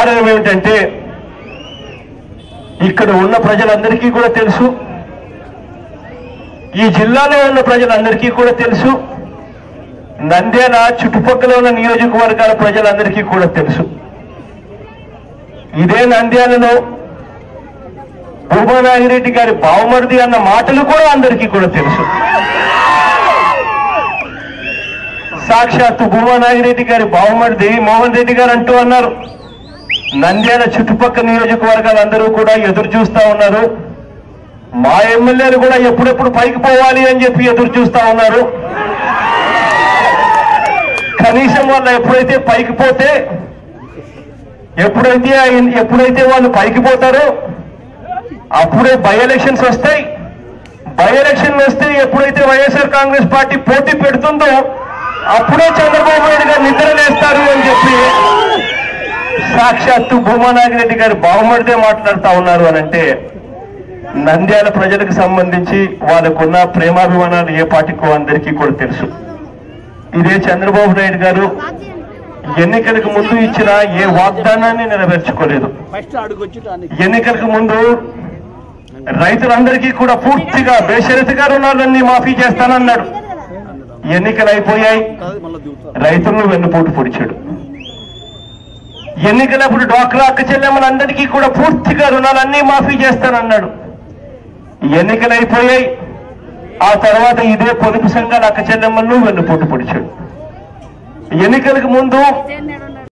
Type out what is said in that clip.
కారణం ఏమిటంటే ఇక్కడ ఉన్న ప్రజలందరికీ కూడా తెలుసు. ఈ జిల్లాలో ఉన్న ప్రజలందరికీ కూడా తెలుసు. నంద్యాల చుట్టుపక్కల ఉన్న నియోజకవర్గాల ప్రజలందరికీ కూడా తెలుసు. ఇదే నంద్యాలలో భూమనాగిరెడ్డి గారి బావమరిది అన్న మాటలు కూడా అందరికీ కూడా తెలుసు. సాక్షాత్తు భూమనాగిరెడ్డి గారి బావమరిది మోహన్ రెడ్డి గారు అంటూ అన్నారు. నంద్యాల చుట్టుపక్కల నియోజకవర్గాలందరూ కూడా ఎదురు చూస్తా ఉన్నారు. మా ఎమ్మెల్యేలు కూడా ఎప్పుడెప్పుడు పైకి పోవాలి అని చెప్పి ఎదురు చూస్తా ఉన్నారు. కనీసం వాళ్ళు ఎప్పుడైతే పైకి పోతే ఎప్పుడైతే ఎప్పుడైతే వాళ్ళు పైకి పోతారో అప్పుడే బై ఎలక్షన్స్ వస్తాయి. బై ఎలక్షన్ వస్తే ఎప్పుడైతే వైఎస్ఆర్ కాంగ్రెస్ పార్టీ పోటీ పెడుతుందో అప్పుడే చంద్రబాబు నాయుడు గారు నిద్రలేస్తారు అని చెప్పి సాక్షాత్తు భూమానాగిరెడ్డి గారు బాగుమడితే మాట్లాడుతా ఉన్నారు అని అంటే నంద్యాల ప్రజలకు సంబంధించి వాళ్ళకున్న ప్రేమాభిమానాలు ఏ పార్టీకో అందరికీ కూడా తెలుసు. ఇదే చంద్రబాబు నాయుడు గారు ఎన్నికలకు ముందు ఇచ్చిన ఏ వాగ్దానాన్ని నెరవేర్చుకోలేదు. ఎన్నికలకు ముందు రైతులందరికీ కూడా పూర్తిగా బేషరతుగా రుణాలన్నీ మాఫీ చేస్తానన్నాడు. ఎన్నికలు అయిపోయాయి. రైతులను వెన్నుపోటు పొడిచాడు. ఎన్నికలప్పుడు డ్వాక్రా అక్క చెల్లెమ్మలందరికీ కూడా పూర్తిగా రుణాలన్నీ మాఫీ చేస్తానన్నాడు. ఎన్నికలు అయిపోయాయి ఆ తర్వాత ఇదే పొదుపు సంఘాల అక్క చెల్లెమ్మలను వెన్నుపోటు పొడిచాడు. ఎన్నికలకు ముందు